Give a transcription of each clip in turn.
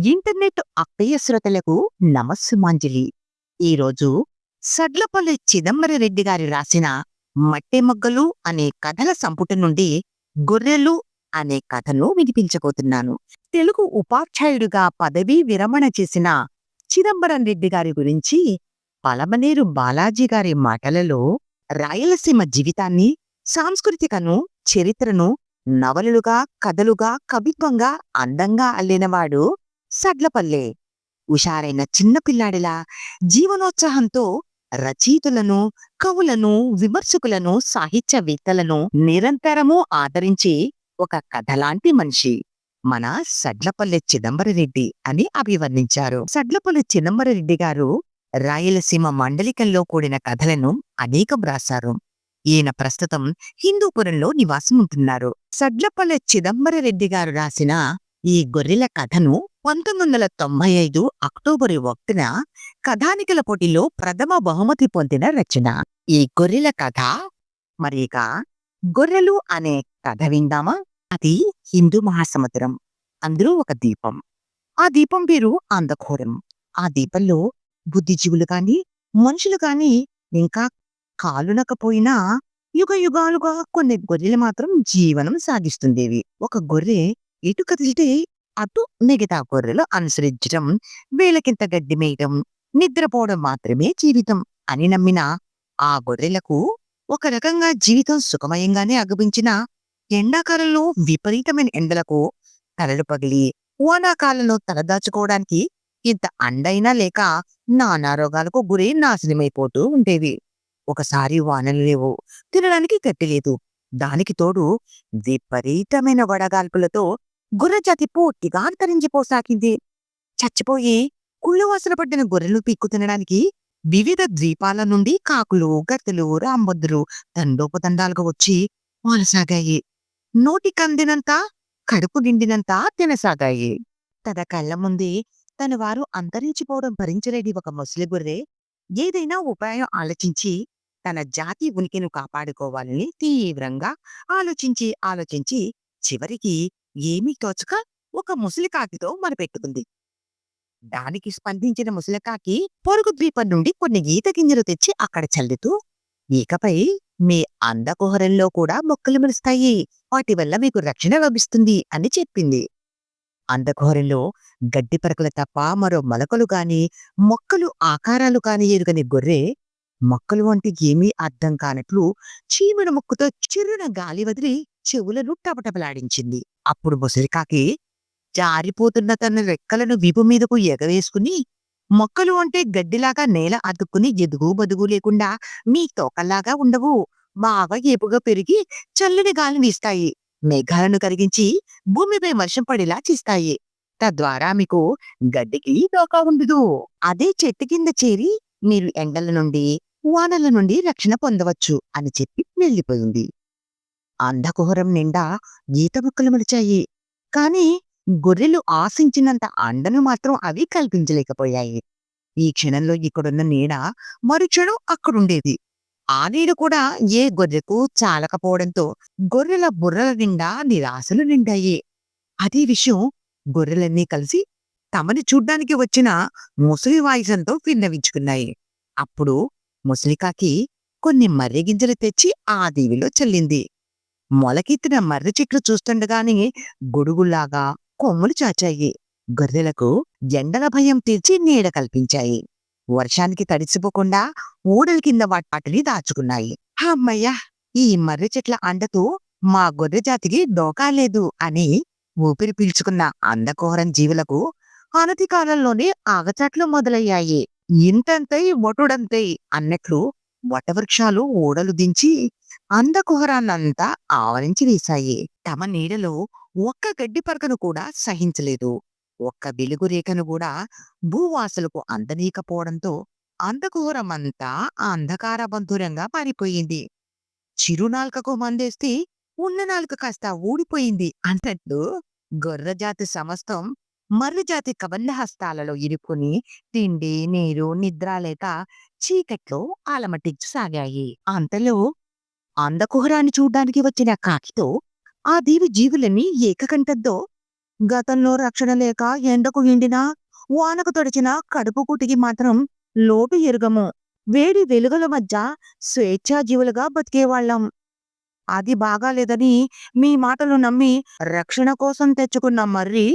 Internet అక్కయ్య శ్రోతలకు నమస్సుమాంజలి. ఈరోజు సడ్లపల్లి చిదంబరరెడ్డి గారి రాసిన మట్టె మొగ్గలు అనే కథల సంపుటి నుండి గొర్రెలు అనే కథను వినిపించబోతున్నాను. తెలుగు ఉపాధ్యాయుడిగా పదవీ విరమణ చేసిన చిదంబరం రెడ్డి గారి గురించి పలమనేరు బాలాజీ గారి మాటలలో రాయలసీమ జీవితాన్ని సాంస్కృతికను చరిత్రను నవలలుగా కథలుగా కవిత్వంగా అందంగా అల్లినవాడు సడ్లపల్లె. హుషారైన చిన్నపిల్లాడిలా జీవనోత్సాహంతో రచయితులను కవులను విమర్శకులను సాహిత్యవేత్తలను నిరంతరము ఆదరించి ఒక కథలాంటి మనిషి మన సడ్లపల్లె చిదంబరరెడ్డి అని అభివర్ణించారు. సడ్లపల్లె చిదంబరరెడ్డి గారు రాయలసీమ మండలికంలో కూడిన కథలను అనేకం రాశారు. ఈయన ప్రస్తుతం హిందూపురంలో నివాసం ఉంటున్నారు సడ్లపల్లె చిదంబరరెడ్డి గారు రాసిన ఈ గొర్రెల కథను పంతొమ్మిది వందల తొంభై ఐదు అక్టోబరు ఒకటిన కథానికల పోటీలో ప్రథమ బహుమతి పొందిన రచన. ఈ గొర్రెల కథ మరిక గొర్రెలు అనే కథ విందామా? అది హిందూ మహాసముద్రం. అందులో ఒక దీపం. ఆ దీపం పేరు అందఘోరం ఆ దీపంలో బుద్ధిజీవులు కాని మనుషులు కాని ఇంకా కాలునకపోయినా యుగ యుగాలుగా కొన్ని గొర్రెలు మాత్రం జీవనం సాగిస్తుండేవి. ఒక గొర్రె ఇటు కదిలితే అటు మిగతా గొర్రెలు అనుసరించడం వీళ్ళకింత గడ్డి మేయటం నిద్రపోవడం మాత్రమే జీవితం అని నమ్మిన ఆ గొర్రెలకు ఒక రకంగా జీవితం సుఖమయంగానే అగుపించిన ఎండాకాలంలో విపరీతమైన ఎండలకు తలలు పగిలి వానాకాలంలో తలదాచుకోవడానికి ఇంత అండైనా లేక నానా రోగాలకు గురై నాశనమైపోతూ ఉండేవి. ఒకసారి వానలు లేవు తినడానికి గట్టి లేదు. దానికి తోడు విపరీతమైన వడగాల్పులతో గుర్రజాతి పూర్తిగా అంతరించిపోసాగింది చచ్చిపోయి కుళ్ళువాసన పడ్డిన గొర్రెలు పీక్కు తినడానికి వివిధ ద్వీపాల నుండి కాకులు గద్దలు రాంబద్దులు దండోపదండాలుగా వచ్చి వాలసాగాయి. నోటికందినంత కడుపు నిండినంత తినసాగాయి. తన కళ్ళ ముందే తన వారు అంతరించిపోవడం భరించలేని ఒక ముసలి గొర్రె ఏదైనా ఉపాయం ఆలోచించి తన జాతి ఉనికిని కాపాడుకోవాలని తీవ్రంగా ఆలోచించి ఆలోచించి చివరికి ఏమీ తోచక ఒక ముసలికాకితో మొరపెట్టుకుంది దానికి స్పందించిన ముసలికాకి పొరుగు ద్వీపం నుండి కొన్ని ఈత గింజలు తెచ్చి అక్కడ చల్లుతూ ఇకపై మీ అందకుహరంలో కూడా మొక్కలు మెరుస్తాయి. వాటి వల్ల మీకు రక్షణ లభిస్తుంది అని చెప్పింది. అందకుహరంలో గడ్డి పరకలు తప్ప మరో మొలకలు గాని మొక్కలు ఆకారాలు కాని ఎరుగని గొర్రె మొక్కలు వంటి ఏమీ అర్థం కానట్లు చీమల ముక్కుతో చిరున గాలి వదిలి చెవులను టపటపలాడించింది. అప్పుడు ముసలికాకి జారిపోతున్న తన రెక్కలను వీపు మీదకు ఎగవేసుకుని మొక్కలు అంటే గడ్డిలాగా నేల అతుక్కుని ఎదుగు బదుగు లేకుండా మీ తోకల్లాగా ఉండవు. బాగా ఏపుగా పెరిగి చల్లని గాలి వీస్తాయి. మేఘాలను కరిగించి భూమిపై వర్షం పడేలా చేస్తాయి. తద్వారా మీకు గడ్డికి తోక ఉండదు. అదే చెట్టు కింద చేరి మీరు ఎండల నుండి వానల నుండి రక్షణ పొందవచ్చు అని చెప్పి వెళ్ళిపోయింది. అంధకుహరం నిండా ఈత మొక్కలు మొలిచాయి. కాని గొర్రెలు ఆశించినంత అండను మాత్రం అవి కల్పించలేకపోయాయి. ఈ క్షణంలో ఇక్కడున్న నీడ మరుక్షణం అక్కడుండేది. ఆ నీడ కూడా ఏ గొర్రెకు చాలకపోవడంతో గొర్రెల బుర్రల నిండా నిరాశలు నిండాయి. అదే విషయం గొర్రెలన్నీ కలిసి తమని చూడ్డానికి వచ్చిన ముసలి వాయిసంతో విన్నవించుకున్నాయి. అప్పుడు ముసలికాకి కొన్ని మర్రిగింజలు తెచ్చి ఆ దీవిలో చల్లింది. మొలకెత్తిన మర్రి చెట్లు చూస్తుండగానే గొడుగుల్లాగా కొమ్ములు చాచాయి. గొర్రెలకు ఎండల భయం తీర్చి నీడ కల్పించాయి. వర్షానికి తడిసిపోకుండా ఊడల కింద వాటిని దాచుకున్నాయి. అమ్మయ్యా! ఈ మర్రి చెట్ల అండతో మా గొర్రె జాతికి డోకా లేదు అని ఊపిరి పీల్చుకున్న అందకోరం జీవులకు అనతి కాలంలోనే ఆగచాట్లు మొదలయ్యాయి. ఇంతంతై ఒటుడంతై అన్నట్లు వటవృక్షాలు ఓడలు దించి అందకుహరాన్నంతా ఆవరించి వేశాయి. తమ నీడలో ఒక్క గడ్డి పరకను కూడా సహించలేదు. ఒక్క వెలుగు రేఖను కూడా భూవాసులకు అందనీకపోవడంతో అంధకార అంధకారబంధురంగా మారిపోయింది. చిరునాల్కకు మందేస్తే ఉన్న నాలుక కాస్త ఊడిపోయింది అన్నట్లు గొర్రెజాతి సమస్తం మరుజాతి కబంధహస్తాలలో ఇరుక్కుని తిండి నీరు నిద్ర లేక చీకట్లో ఆలమటించసాగాయి అంతలో అందకుహరాన్ని చూడ్డానికి వచ్చిన కాకితో ఆ దీవి జీవులని ఏకకంటద్దో గతంలో రక్షణ లేక ఎండకు ఎండినా వానకు తొడిచిన కడుపు కుటికి మాత్రం లోటు ఎరుగము. వేడి వెలుగుల మధ్య స్వేచ్ఛాజీవులుగా బతికేవాళ్ళం. అది బాగాలేదని మీ మాటలు నమ్మి రక్షణ కోసం తెచ్చుకున్న మర్రి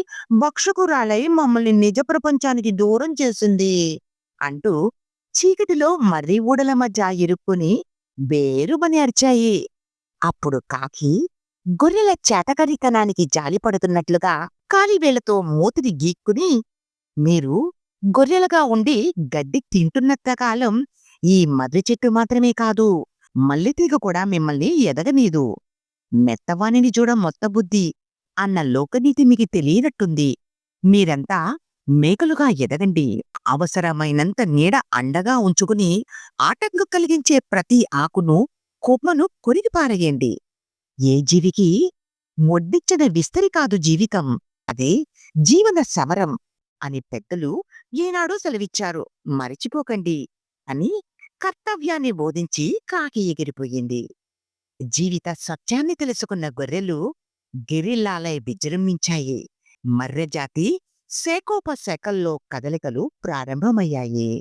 భక్షకురాలై మమ్మల్ని నిజ ప్రపంచానికి దూరం చేసింది అంటూ చీకటిలో మర్రి ఊడల మధ్య ఇరుక్కుని బేరుమని అరిచాయి. అప్పుడు కాకి గొర్రెల చేతకరితనానికి జాలిపడుతున్నట్లుగా కాలివేళ్ళతో మూతిని గీక్కుని మీరు గొర్రెలుగా ఉండి గడ్డి తింటున్నంత కాలం ఈ మర్రి చెట్టు మాత్రమే కాదు మల్లెతీగ కూడా మిమ్మల్ని ఎదగనీదు. మెత్తవాణిని చూడ మొత్త బుద్ధి. అన్న లోకనీతి మీకు తెలియనట్టుంది. మీరంతా మేకలుగా ఎదగండి. అవసరమైనంత నీడ అండగా ఉంచుకుని ఆటంకం కలిగించే ప్రతి ఆకును కొమ్మను కొరికి పారేయండి. ఏ జీవికి? మొడ్డిచ్చిన విస్తరి కాదు జీవితం. అదే జీవన సమరం అని పెద్దలు ఏనాడో సెలవిచ్చారు. మరిచిపోకండి అని కర్తవ్యాన్ని బోధించి కాకి ఎగిరిపోయింది. జీవిత సత్యాన్ని తెలుసుకున్న గొర్రెలు గిరిల్లాలై విజృంభించాయి. మర్రెజాతి శేకోపశకల్లో కదలికలు ప్రారంభమయ్యాయి.